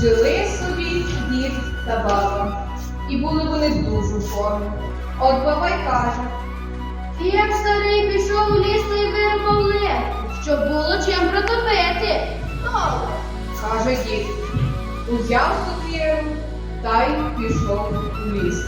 Жили собі дід та баба, і були вони дуже в формі. От баба й каже, Як старий пішов у ліс та й вирвав легку, щоб було чим протопити. Добре. каже дід, узяв сокиру та й пішов у ліс.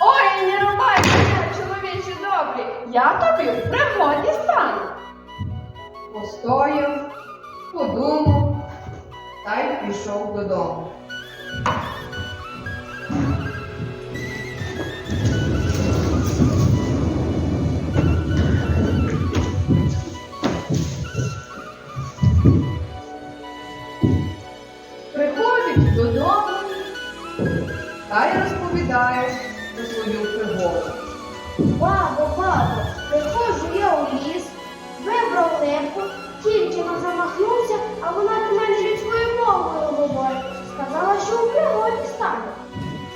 Ой, не рубай мене, чоловіче добрий. Я тобі в пригоді стану. Постояв, подумав та й пішов додому. Приходить додому та й розповідає про свою пригоду. Бабо, бабо, приходжу я у ліс, вибрав лепку, тільки не замахнувся, а вона до мене людською мовою говорить. Сказала, що у пригоді стане.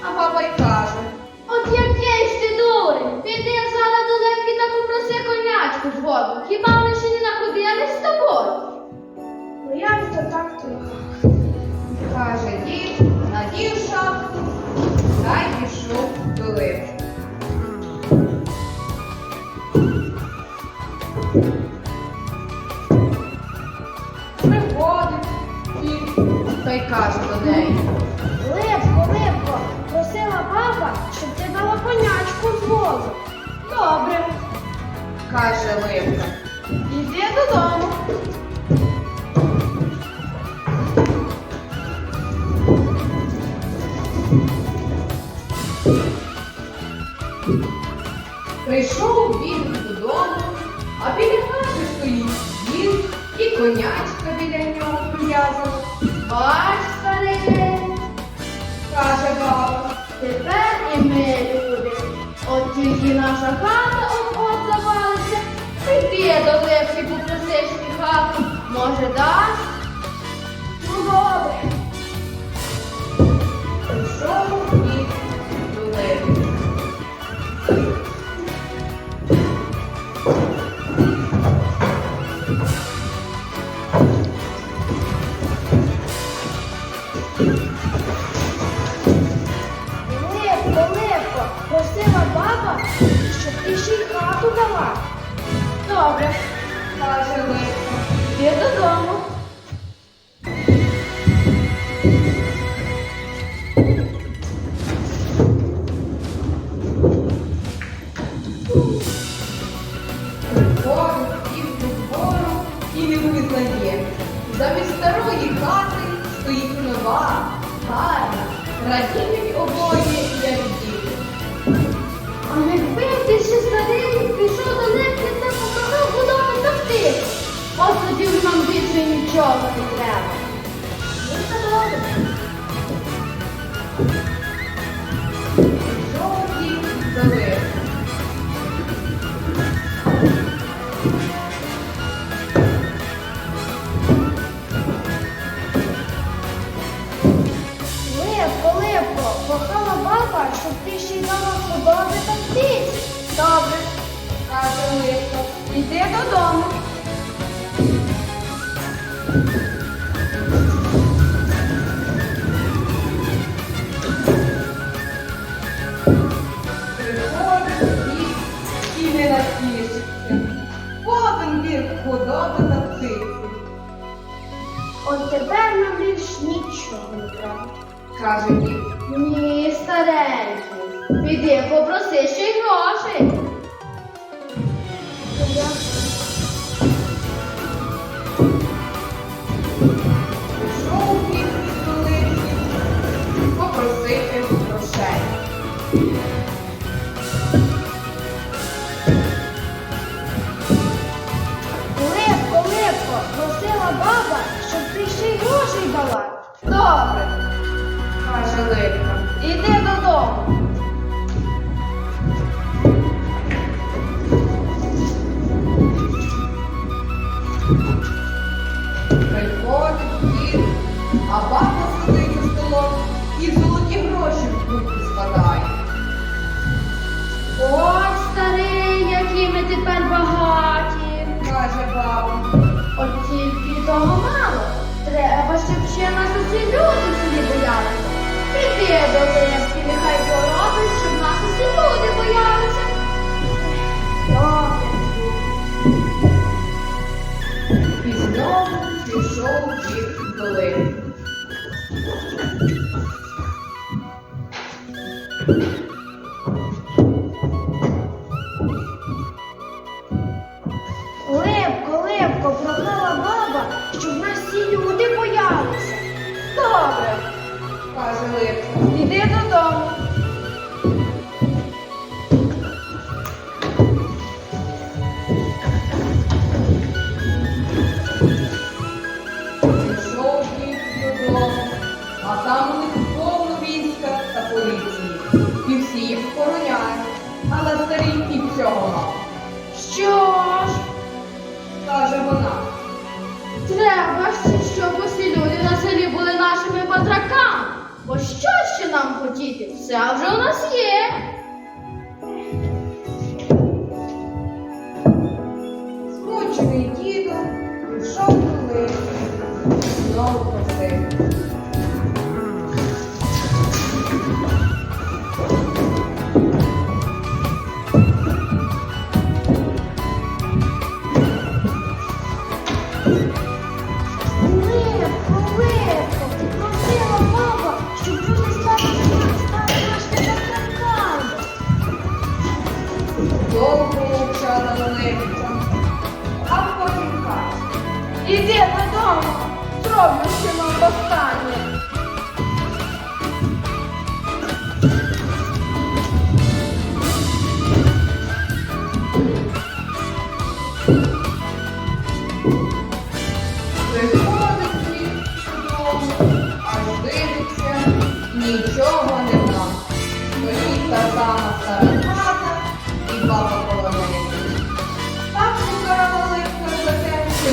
А баба й каже, От який ж ти дурень, піди зараз до лепки та попроси конячку з воду. Хіба ми ще не находились з тобою? Ну як то так трохи? каже дід, надів каже Липка. іди додому. Прийшов він додому, а біля хати стоїть він і конячка біля нього прив'язана. Бач, старий, Каже баба. тепер і ми люди. От тільки наша хата і хату. Може, дасть? Ну, добре. Прийшов він до Липки. Лепко, лепко, просила баба, щоб ти ще й хату дала. Добре, Каже Липка. Йди додому. Приходить і вгору і не визнає. Замість старої хати стоїть нова, гарна, радіють обоє, як діти. Нічого не треба. Ну, це добре. Пішов і залив. Лепко, лепко, баба, щоб ти ще й та птиць. Добре, Каже Липка. йди додому. От тепер нам більш нічого не треба. Каже дід. Ні, старенький, піди попроси ще й грошей. Липко, липко, просила баба, щоб ти ще й грошей дала. Добре, каже Липко, іди додому. Приходить, а баба. тепер багаті, каже баба. От тільки того мало. Треба, щоб ще нас усі люди собі боялися. Іди до винятки, нехай поробить, щоб нас усі люди боялися. Добре. І знову пішов дід долини. Мав. Що ж, Каже вона. треба, щоб усі люди на селі були нашими батраками. Бо що ще нам хотіти? Все вже у нас є. Змучений дідом, пішов до Іди додому, зроблю ще нам останнє.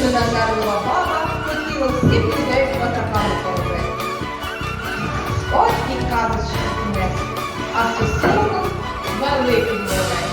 чудо Назарова баба хотіла всіх людей в батаками поробити. Ось і казочка кінець, а сусідом великий мовець.